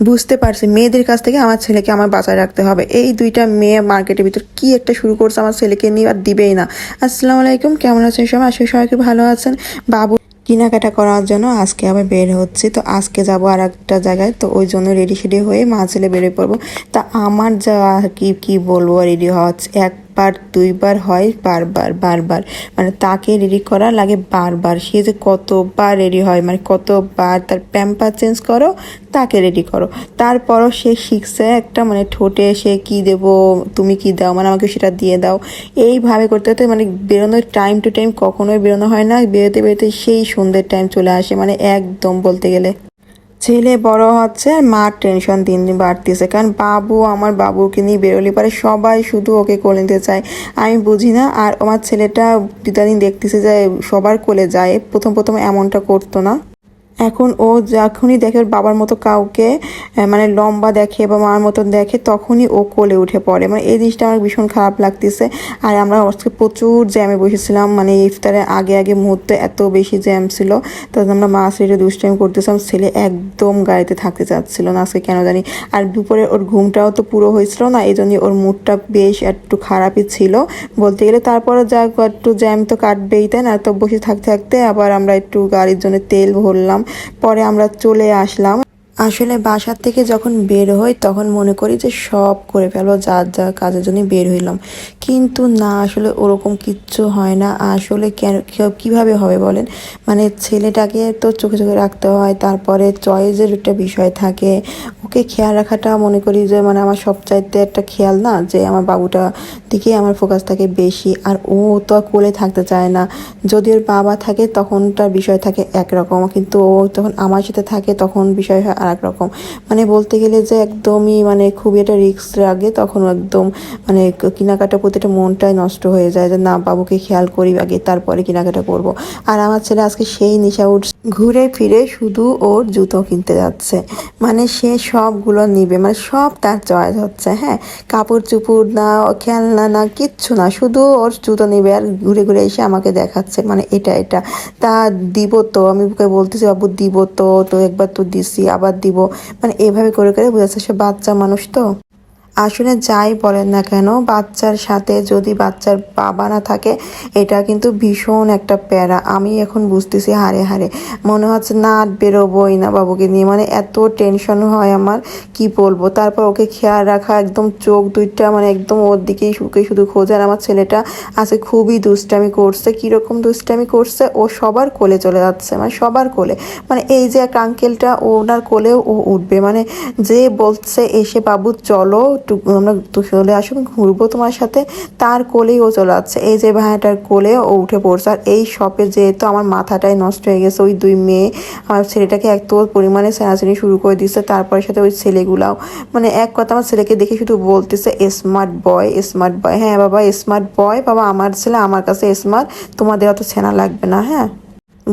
বুঝতে পারছি, মেয়েদের কাছ থেকে আমার ছেলেকে আমার বাঁচায় রাখতে হবে। এই দুইটা মেয়ে মার্কেটের ভিতর কি একটা শুরু করছে আমার ছেলেকে নিয়ে আর দিবেই না। আসসালামু আলাইকুম, কেমন আছেন আশা করি সবাইকে ভালো আছেন। বাবু, কেনাকাটা করার জন্য আজকে আবার বের হচ্ছে। তো আজকে যাব আর একটা জায়গায়, তো ওই জন্য রেডি সেডি হয়ে মা ছেলে বেরিয়ে পড়ব। তা আমার যা কি কি বলব রেডি হওয়া হচ্ছে। একবার দুইবার হয়, বারবার বারবার। মানে তাকে রেডি করা লাগে বারবার। সে যে কতবার রেডি হয় মানে কতবার তার প্যাম্পার চেঞ্জ করো, তাকে রেডি করো। তারপরও সে শিখছে একটা মানে ঠোঁটে সে কি দেব, তুমি কি দাও মানে আমাকে সেটা দিয়ে দাও। এইভাবে করতে করতে মানে বেরোনোর টাইম টু টাইম কখনোই বেরোনো হয় না। বেরোতে বেরোতে সেই সন্ধ্যের টাইম চলে আসে মানে একদম বলতে গেলে। ছেলে বড় হচ্ছে মার টেনশন দিন দিন বাড়তেছে। কারণ বাবু আমার বাবুকে নিয়ে বেরোলে পারে সবাই শুধু ওকে কোলে নিতে চায়। আমি বুঝি না, আর আমার ছেলেটা দিদাদিন দেখতেছে যে সবার কোলে যায়, প্রথম প্রথম এমনটা করতো না। এখন ও যখনই দেখে ওর বাবার মতো কাউকে মানে লম্বা দেখে বা মার মতন দেখে, তখনই ও কোলে উঠে পড়ে। মানে এই জিনিসটা আমার ভীষণ খারাপ লাগতেছে। আর আমরা আজকে প্রচুর জ্যামে বসেছিলাম। মানে ইফতারের আগে আগে মুহূর্তে এত বেশি জ্যাম ছিল। তখন আমরা মা ছেলে দুষ্টাইম করতেছিলাম। ছেলে একদম গাড়িতে থাকতে চাচ্ছিল না আজকে, কেন জানি। আর দুপুরে ওর ঘুমটাও তো পুরো হয়েছিল না, এই জন্য ওর মুডটা বেশ একটু খারাপই ছিল। বলতে গেলে তারপরে যা একটু জ্যাম তো কাটবেই, তাই না? তো বসে থাকতে থাকতে আবার আমরা একটু গাড়ির জন্য তেল ভরলাম। পরে আমরা চলে আসলাম। আসলে বাসার থেকে যখন বের হই, তখন মনে করি যে সব করে ফেলো যার যা কাজের জন্য বের হইলাম। কিন্তু না, আসলে ওরকম কিচ্ছু হয় না। আসলে কেন, কীভাবে হবে বলেন? মানে ছেলেটাকে তো চোখে চোখে রাখতে হয়, তারপরে চয়েসের একটা বিষয় থাকে। ওকে খেয়াল রাখাটা মনে করি যে মানে আমার সবচাইতে একটা খেয়াল না, যে আমার বাবুটা দিকে আমার ফোকাস থাকে বেশি। আর ও তো কোলে থাকতে চায় না। যদি ওর বাবা থাকে, তখন তার বিষয় থাকে একরকম। কিন্তু ও তখন আমার সাথে থাকে, তখন বিষয় হয় আর এক রকম। মানে বলতে গেলে যে একদমই মানে খুবই একটা রিস্ক লাগে, তখন একদম মানে কেনাকাটা প্রতিটা মনটাই নষ্ট হয়ে যায় যে না, বাবুকে খেয়াল করি আগে, তারপরে কেনাকাটা করব। আর আমার ছেলে আজকে সেই নেশা উঠছে, ঘুরে ফিরে শুধু ওর জুতো কিনতে যাচ্ছে। মানে সে সবগুলো নিবে মানে সব তার চয়েস হচ্ছে হ্যাঁ? কাপড় চুপুর না, খেলনা না, কিচ্ছু না, শুধু ওর জুতো নিবে আর ঘুরে ঘুরে এসে আমাকে দেখাচ্ছে মানে এটা এটা। তা দিব তো, আমি বলতেছি, বাবু, দিব তো তো একবার তো দিছি, আবার দিব। মানে এভাবে করে করে বোঝাচ্ছে সে বাচ্চা মানুষ তো। আসলে যাই বলেন না কেন, বাচ্চার সাথে যদি বাচ্চার বাবা না থাকে, এটা কিন্তু ভীষণ একটা প্যারা। আমি এখন বুঝতেছি হারে হারে। মনে হচ্ছে, না, আর বেরোবোই না বাবুকে নিয়ে। মানে এত টেনশন হয় আমার, কি বলব? তারপর ওকে খেয়াল রাখা, একদম চোখ দুইটা মানে একদম ওর দিকেই শুকে শুধু খোঁজে। আর আমার ছেলেটা আছে, খুবই দুষ্টামি করছে। কীরকম দুষ্টামি করছে? ও সবার কোলে চলে যাচ্ছে মানে সবার কোলে। মানে এই যে এক আঙ্কেলটা ওনার কোলেও ও উঠবে। মানে যে বলছে, এসে বাবু, চলো একটু আমরা চলে আসো ঘুরবো তোমার সাথে। তার কোলেই ও চলে যাচ্ছে এই যে ভাইয়াটার কোলে ও উঠে পড়ছে। আর এই শপে যেহেতু আমার মাথাটাই নষ্ট হয়ে গেছে, ওই দুই মেয়ে আমার ছেলেটাকে এত পরিমাণে সেনাচেনি শুরু করে দিচ্ছে তারপরে সাথে ওই ছেলেগুলাও। মানে এক কথা আমার ছেলেকে দেখে শুধু বলতেছে স্মার্ট বয় স্মার্ট বয় হ্যাঁ বাবা স্মার্ট বয় বাবা, আমার ছেলে, আমার কাছে স্মার্ট তোমাদের অত ছেনা লাগবে না। হ্যাঁ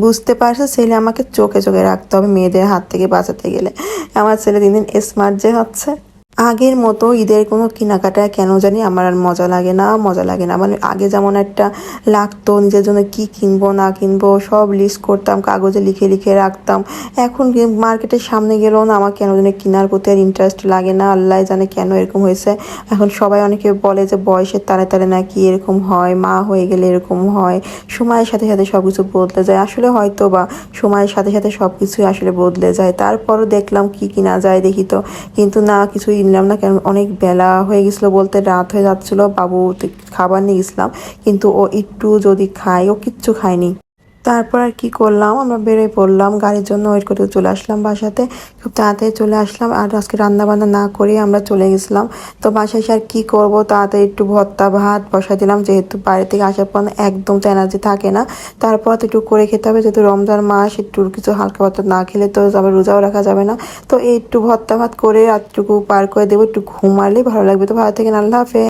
বুঝতে পারছে ছেলে আমাকে চোখে চোখে রাখতে হবে মেয়েদের হাত থেকে বাঁচাতে গেলে। আমার ছেলে দিন দিন স্মার্ট যে হচ্ছে। আগের মতো ঈদের কোনো কেনাকাটায় কেন জানি আমার আর মজা লাগে না, মজা লাগে না। মানে আগে যেমন একটা লাগতো নিজের জন্য কি কিনবো, না কিনবো, সব লিস্ট করতাম, কাগজে লিখে লিখে রাখতাম। এখন মার্কেটের সামনে গেলেও না আমার কেন জানি কেনার প্রতি আর ইন্টারেস্ট লাগে না। আল্লাহ জানে কেন এরকম হয়েছে। এখন সবাই অনেকে বলে যে বয়সের তালে তালে নাকি এরকম হয়, মা হয়ে গেলে এরকম হয়। সময়ের সাথে সাথে সব কিছু বদলে যায়। আসলে হয়তো বা সময়ের সাথে সাথে সব কিছুই আসলে বদলে যায়। তারপরও দেখলাম কি কিনা যায় দেখি তো। কিন্তু না কিছুই নিলাম না, কারণ অনেক বেলা হয়ে গেছিল বলতে, রাত হয়ে যাচ্ছিল, বাবু খাবার নিয়ে গেছিলাম, কিন্তু ও একটু যদি খায়, ও কিচ্ছু খায়নি। তারপর আর কি করলাম? আমরা বেরোয় পড়লাম, গাড়ির জন্য ওয়েট করতে চলে আসলাম বাসাতে। খুব তাড়াতাড়ি চলে আসলাম, আর আজকে রান্না বান্না না করে আমরা চলে গেছিলাম। তো বাসায় এসে আর কী করব? তাড়াতাড়ি একটু ভর্তা ভাত বসাই দিলাম, যেহেতু বাইরে থেকে আসার পর একদম তো এনার্জি থাকে না। তারপর তো একটু করে খেতে হবে, যেহেতু রমজান মাস, একটু কিছু হালকা ভাত না খেলে তো আবার রোজাও রাখা যাবে না। তো এই একটু ভর্তা ভাত করে রাতটুকু পার করে দেবো, একটু ঘুমালে ভালো লাগবে। তো ভালো থেকে আল্লাহ হাফেজ।